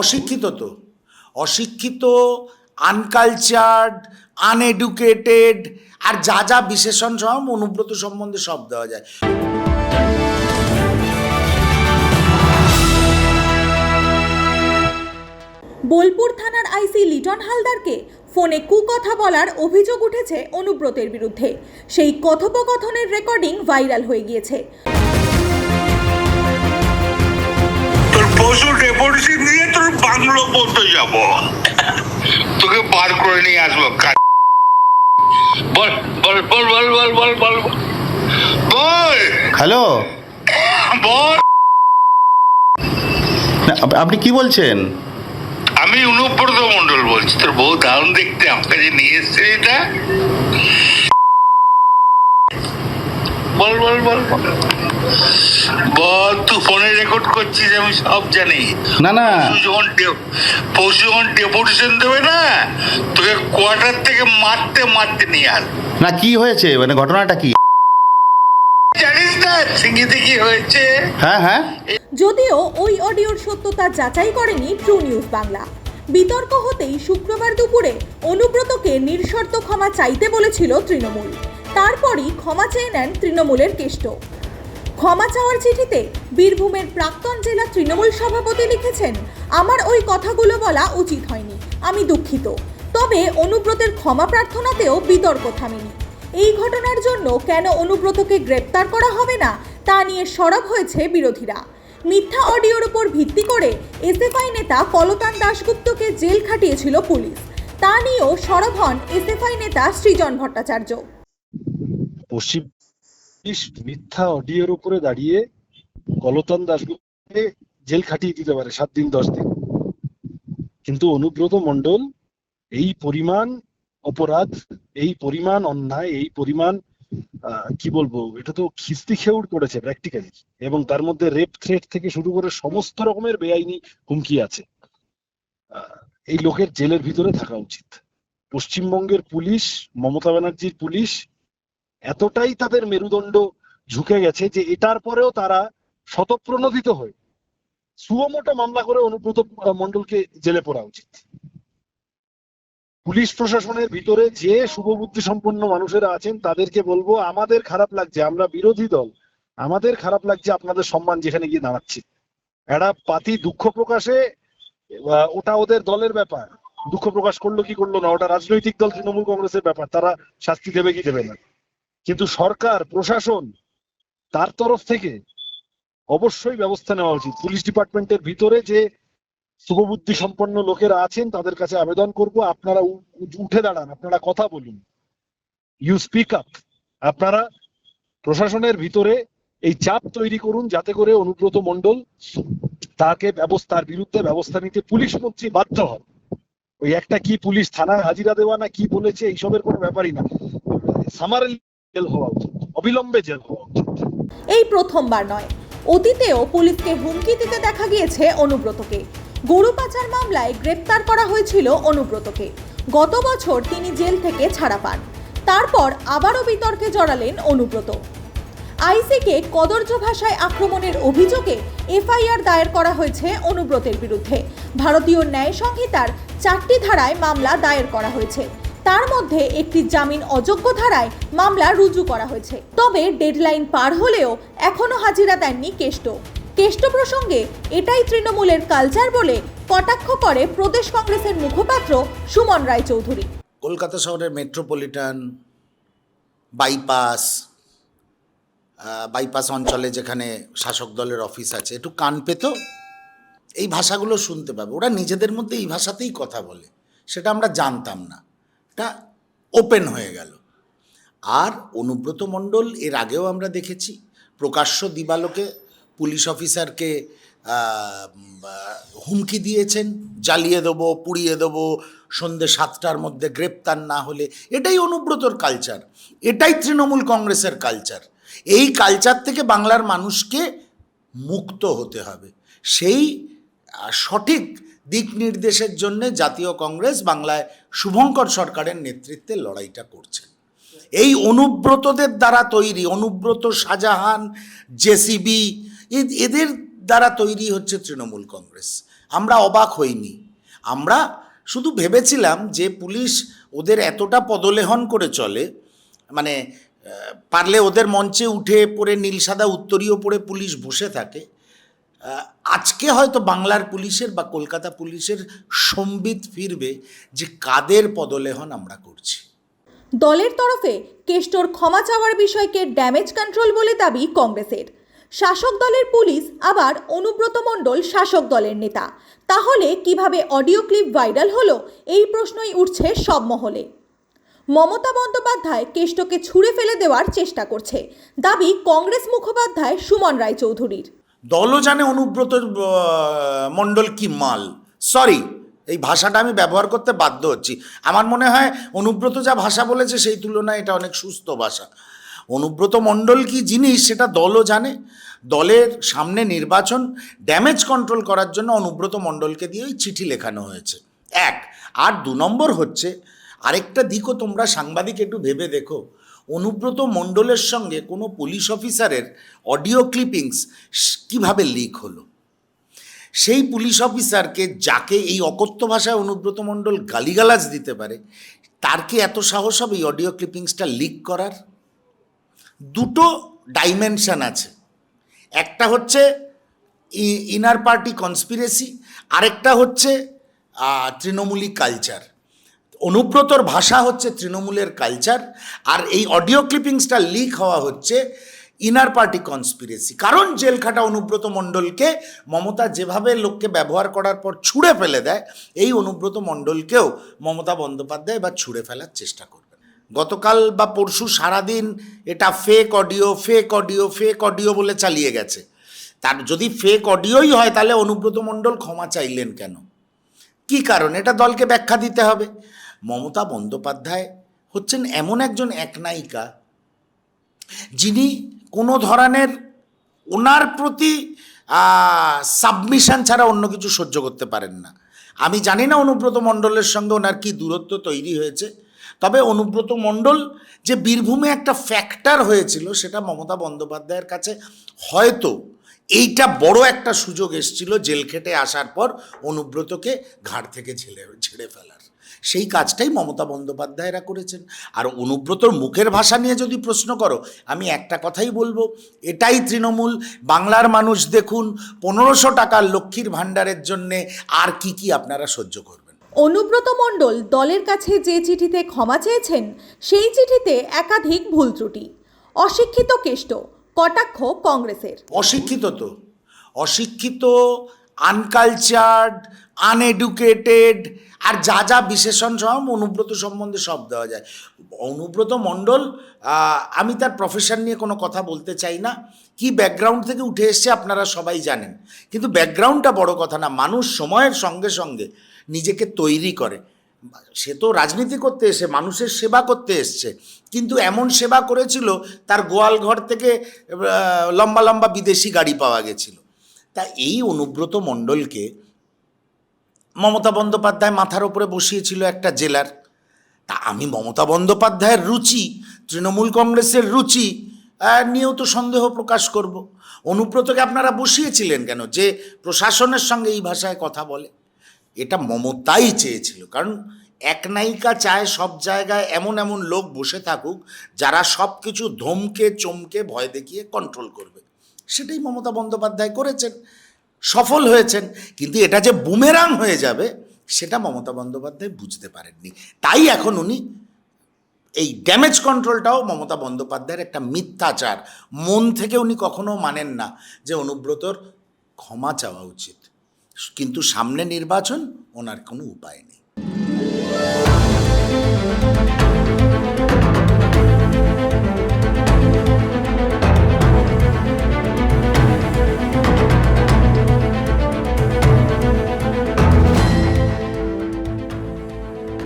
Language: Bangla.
অশিক্ষিত তো। অশিক্ষিত, আনকালচার্ড, আনএডুকেটেড, আর যা যা বিশেষণ সব অনুব্রত সম্বন্ধে সব দেওয়া যায়। বোলপুর থানার আইসি লিটন হালদারকে ফোনে কুকথা বলার অভিযোগ উঠেছে অনুব্রতের বিরুদ্ধে। সেই কথোপকথনের রেকর্ডিং ভাইরাল হয়ে গিয়েছে। পশু ডেপুটেশন দিয়ে তোর বাংলো পর্যন্ত যাব। তোকে পার করে নিয়ে আসব বল বল বল বল বল বল বল বল। হ্যালো। বল। আপনি কি বলছেন? আমি অনুব্রত মন্ডল বলছি তোর বউ দারুণ দেখতে আমার কাছে নিয়ে এসছে এটা। বল বল বল। বল। তুই ফোনে রেকর্ড করছিস আমি সব জানি। না না। যখন পশু যখন ডেপুটেশন দেবে না তোকে কোয়ার্টার থেকে মারতে মারতে নিয়ে আস। না কি হয়েছে? মানে ঘটনাটা কি? জানিস না সিঙ্গিতে কি হয়েছে? হ্যাঁ হ্যাঁ। যদিও ওই অডিওর সত্যতা যাচাই করেনি ট্রু নিউজ বাংলা। বিতর্ক হতেই শুক্রবার দুপুরে অনুব্রতকে নিঃশর্ত ক্ষমা চাইতে বলেছিল তৃণমূল। তারপরই ক্ষমা চেয়ে নেন তৃণমূলের কেষ্ট। ক্ষমা চাওয়ার চিঠিতে বীরভূমের প্রাক্তন জেলা তৃণমূল সভাপতি লিখেছেন, আমার ওই কথাগুলো বলা উচিত হয়নি, আমি দুঃখিত। তবে অনুব্রতের ক্ষমা প্রার্থনাতেও বিতর্ক থামেনি। এই ঘটনার জন্য কেন অনুব্রতকে গ্রেপ্তার করা হবে না, তা নিয়ে সরব হয়েছে বিরোধীরা। মিথ্যা অডিওর উপর ভিত্তি করে এসএফআই নেতা কলতান দাশগুপ্তকে জেল খাটিয়েছিল পুলিশ। তা নিয়েও সরব হন এসএফআই নেতা সৃজন ভট্টাচার্য। মিথ্যা অডিওর উপরে দাঁড়িয়ে কলতন দাসগুপ্তকে জেল খাটিয়ে দিতে পারে সাত দিন, দশ দিন। কিন্তু অনুব্রত মণ্ডল, এই পরিমাণ অপরাধ, এই পরিমাণ অন্যায়, এই পরিমাণ কি বলব, এটা তো খিস্তি খেউড় করেছে প্র্যাকটিক্যালি এবং তার মধ্যে রেপ থ্রেট থেকে শুরু করে সমস্ত রকমের বেআইনি হুমকি আছে। এই লোকের জেলের ভিতরে থাকা উচিত। পশ্চিমবঙ্গের পুলিশ, মমতা ব্যানার্জির পুলিশ এতটাই তাদের মেরুদণ্ড ঝুঁকে গেছে যে এটার পরেও তারা শতপ্রণোদিত হয়ে সুয়মোটো মামলা করে অনুব্রত আহ, মণ্ডলকে জেলে পড়া উচিত। পুলিশ প্রশাসনের ভিতরে যে শুভবুদ্ধি সম্পন্ন মানুষেরা আছেন তাদেরকে বলব আমাদের খারাপ লাগছে আমরা বিরোধী দল আমাদের খারাপ লাগছে আপনাদের সম্মান যেখানে গিয়ে দাঁড়াচ্ছে। একটা পাতি দুঃখ প্রকাশে ওটা ওদের দলের ব্যাপার। দুঃখ প্রকাশ করল কি করল না ওটা রাজনৈতিক দল তৃণমূল কংগ্রেসের ব্যাপার তারা শাস্তি দেবে কি দেবে না। কিন্তু সরকার, প্রশাসন তার তরফ থেকে অবশ্যই ব্যবস্থা নেওয়া উচিত। পুলিশ ডিপার্টমেন্টের ভিতরে যে শুভবুদ্ধি সম্পন্ন লোকেরা আছেন, তাদের কাছে আবেদন করব। আপনারা উঠে দাঁড়ান, আপনারা কথা বলুন। ইউ স্পিক আপ আপনারা প্রশাসনের ভিতরে এই চাপ তৈরি করুন, যাতে করে অনুব্রত মণ্ডল তাকে ব্যবস্থার বিরুদ্ধে ব্যবস্থা নিতে পুলিশ মন্ত্রী বাধ্য হন। ওই একটা কি পুলিশ থানায় হাজিরা দেওয়া না কি বলেছে, এইসবের কোনো ব্যাপারই না। সামারেল জেল হওয়া উচিত, অবিলম্বে জেল হওয়া উচিত। এই প্রথমবার নয়। অতীতেও পুলিশকে হুমকি দিতে দেখা গিয়েছে অনুব্রতকে। গরু পাচার মামলায় গ্রেপ্তার করা হয়েছিল অনুব্রতকে। গত বছর তিনি জেল থেকে ছাড়া পান। তারপর আবারও বিতর্কে জড়ালেন অনুব্রত। আইসিকে কদর্য ভাষায় আক্রমণের অভিযোগে এফআইআর দায়ের করা হয়েছে অনুব্রতের বিরুদ্ধে। ভারতীয় ন্যায় সংহিতার চারটি ধারায় মামলা দায়ের করা হয়েছে। তার মধ্যে একটি জামিন অযোগ্য ধারায় মামলা রুজু করা হয়েছে। তবে ডেডলাইন পার হলেও এখনও হাজিরা দেননি কেষ্ট কেষ্ট প্রসঙ্গে এটাই তৃণমূলের কালচার বলে কটাক্ষ করে প্রদেশ কংগ্রেসের মুখপাত্র সুমন রায়চৌধুরী। কলকাতা শহরের মেট্রোপলিটন বাইপাস বাইপাস অঞ্চলে যেখানে শাসক দলের অফিস আছে, একটু কান পেত, এই ভাষাগুলো শুনতে পাবে। ওরা নিজেদের মধ্যে এই ভাষাতেই কথা বলে, সেটা আমরা জানতাম না। এটা ওপেন হয়ে গেল। আর অনুব্রত মণ্ডল এর আগেও আমরা দেখেছি, প্রকাশ্য দিবালোকে পুলিশ অফিসারকে হুমকি দিয়েছেন, জ্বালিয়ে দেবো, পুড়িয়ে দেবো সন্ধ্যে সাতটার মধ্যে গ্রেপ্তার না হলে। এটাই অনুব্রতর কালচার এটাই তৃণমূল কংগ্রেসের কালচার এই কালচার থেকে বাংলার মানুষকে মুক্ত হতে হবে। সেই সঠিক দিক নির্দেশের জন্য জাতীয় কংগ্রেস বাংলায় শুভঙ্কর সরকারের নেতৃত্বে লড়াইটা করছেন এই অনুব্রতদের দ্বারা তৈরি, অনুব্রত শাহজাহান, জেসিবি এদের দ্বারা তৈরি হচ্ছে তৃণমূল কংগ্রেস। আমরা অবাক হইনি। আমরা শুধু ভেবেছিলাম যে পুলিশ ওদের এতটা পদলেহন করে চলে মানে পারলে ওদের মঞ্চে উঠে পড়ে নীল সাদা উত্তরীয় পড়ে পুলিশ বসে থাকে আজকে হয়তো বাংলার পুলিশের বা কলকাতা পুলিশের সম্বিত ফিরবে যে কাদের পদলেহন আমরা করছি। দলের তরফে কেষ্টর ক্ষমা চাওয়ার বিষয়কে ড্যামেজ কন্ট্রোল বলে দাবি কংগ্রেসের। শাসক দলের পুলিশ আবার অনুব্রত মণ্ডল শাসক দলের নেতা। তাহলে কীভাবে অডিও ক্লিপ ভাইরাল হলো, এই প্রশ্নই উঠছে সব মহলে। মমতা বন্দ্যোপাধ্যায় কেষ্টকে ছুঁড়ে ফেলে দেওয়ার চেষ্টা করছে, দাবি কংগ্রেস মুখোপাধ্যায় সুমন রায়চৌধুরীর। দলও জানে অনুব্রত মণ্ডল কি মাল। সরি এই ভাষাটা আমি ব্যবহার করতে বাধ্য হচ্ছি। আমার মনে হয় অনুব্রত যা ভাষা বলেছে সেই তুলনায় এটা অনেক সুস্থ ভাষা। অনুব্রত মণ্ডল কি জিনিস সেটা দলও জানে। দলের সামনে নির্বাচন ড্যামেজ কন্ট্রোল করার জন্য অনুব্রত মণ্ডলকে দিয়ে ওই চিঠি লেখানো হয়েছে। এক, আর দু নম্বর হচ্ছে, আরেকটা দিকও তোমরা সাংবাদিক একটু ভেবে দেখো। অনুব্রত মণ্ডলের সঙ্গে কোনো পুলিশ অফিসারের অডিও ক্লিপিংস কীভাবে লিক হলো? সেই পুলিশ অফিসারকে যাকে এই অকথ্য ভাষায় অনুব্রত মণ্ডল গালিগালাজ দিতে পারে, তার কি এত সাহস হবে এই অডিও ক্লিপিংসটা লিক করার? দুটো ডাইমেনশান আছে। একটা হচ্ছে ইনার পার্টি কনস্পিরেসি আরেকটা হচ্ছে তৃণমূলী কালচার অনুব্রতর ভাষা হচ্ছে তৃণমূলের কালচার আর এই অডিও ক্লিপিংসটা লিক হওয়া হচ্ছে ইনার পার্টি কনস্পিরেসি কারণ জেলখাটা অনুব্রত মণ্ডলকে মমতা যেভাবে লোককে ব্যবহার করার পর ছুঁড়ে ফেলে দেয়, এই অনুব্রত মণ্ডলকেও মমতা বন্দ্যোপাধ্যায় এবার ছুঁড়ে ফেলার চেষ্টা করবেন। গতকাল বা পরশু সারাদিন এটা fake audio fake audio fake audio বলে চালিয়ে গেছে। তার যদি ফেক অডিওই হয়, তাহলে অনুব্রত মণ্ডল ক্ষমা চাইলেন কেন? কি কারণ? এটা দলকে ব্যাখ্যা দিতে হবে। মমতা বন্দ্যোপাধ্যায় হচ্ছেন এমন একজন একনায়িকা যিনি কোনো ধরনের ওনার প্রতি সাবমিশন ছাড়া অন্য কিছু সহ্য করতে পারেন না। আমি জানি না অনুব্রত মণ্ডলের সঙ্গে ওনার কি দূরত্ব তৈরি হয়েছে, তবে অনুব্রত মণ্ডল যে বীরভূমে একটা ফ্যাক্টর হয়েছিল সেটা মমতা বন্দ্যোপাধ্যায়ের কাছে হয়তো এইটা বড় একটা সুযোগ এসছিল জেল খেটে আসার পর অনুব্রতকে ঘাড় থেকে ঝেড়ে ঝেড়ে ফেলার। সেই কাজটাই মমতা বন্দ্যোপাধ্যায়রা করেছেন। আর অনুব্রতর মুখের ভাষা নিয়ে যদি প্রশ্ন করো আমি একটা কথাই বলব এটাই তৃণমূল বাংলার মানুষ দেখুন পনেরোশো টাকার লক্ষ্মীর ভাণ্ডারের জন্যে আর কি কি আপনারা সহ্য করবেন? অনুব্রত মণ্ডল দলের কাছে যে চিঠিতে ক্ষমা চেয়েছেন সেই চিঠিতে একাধিক ভুল ত্রুটি। অশিক্ষিত কেষ্ট কটাক্ষ কংগ্রেসের। অশিক্ষিত তো। অশিক্ষিত আনকালচার্ড, আনএডুকেটেড, আর যা যা বিশেষণ সহ অনুব্রত সম্বন্ধে সব দেওয়া যায়। অনুব্রত মণ্ডল আমি তার প্রফেশন নিয়ে কোনো কথা বলতে চাই না। কি ব্যাকগ্রাউন্ড থেকে উঠে এসছে আপনারা সবাই জানেন। কিন্তু ব্যাকগ্রাউন্ডটা বড় কথা না, মানুষ সময়ের সঙ্গে সঙ্গে নিজেকে তৈরি করে। সে তো রাজনীতি করতে এসে, মানুষের সেবা করতে এসছে। কিন্তু এমন সেবা করেছিল, তার গোয়াল ঘর থেকে লম্বা লম্বা বিদেশি গাড়ি পাওয়া গেছিল। তা এই অনুব্রত মণ্ডলকে মমতা বন্দ্যোপাধ্যায় মাথার ওপরে বসিয়েছিল একটা জেলার। তা আমি মমতা বন্দ্যোপাধ্যায়ের রুচি, তৃণমূল কংগ্রেসের রুচি নিয়েও তো সন্দেহ প্রকাশ করব। অনুব্রতকে আপনারা বসিয়েছিলেন কেন? যে প্রশাসনের সঙ্গে এই ভাষায় কথা বলে। এটা মমতাই চেয়েছিল, কারণ এক নায়িকা চায় সব জায়গায় এমন এমন লোক বসে থাকুক, যারা সব কিছু ধমকে, চমকে, ভয় দেখিয়ে কন্ট্রোল করবে। সেটাই মমতা বন্দ্যোপাধ্যায় করেছেন, সফল হয়েছেন। কিন্তু এটা যে বুমেরাং হয়ে যাবে, সেটা মমতা বন্দ্যোপাধ্যায় বুঝতে পারেননি। তাই এখন উনি এই ড্যামেজ কন্ট্রোলটাও মমতা বন্দ্যোপাধ্যায়ের একটা মিথ্যাচার। মন থেকে উনি কখনো মানেন না যে অনুব্রতর ক্ষমা চাওয়া উচিত। কিন্তু সামনে নির্বাচন, ওনার কোনো উপায় নেই।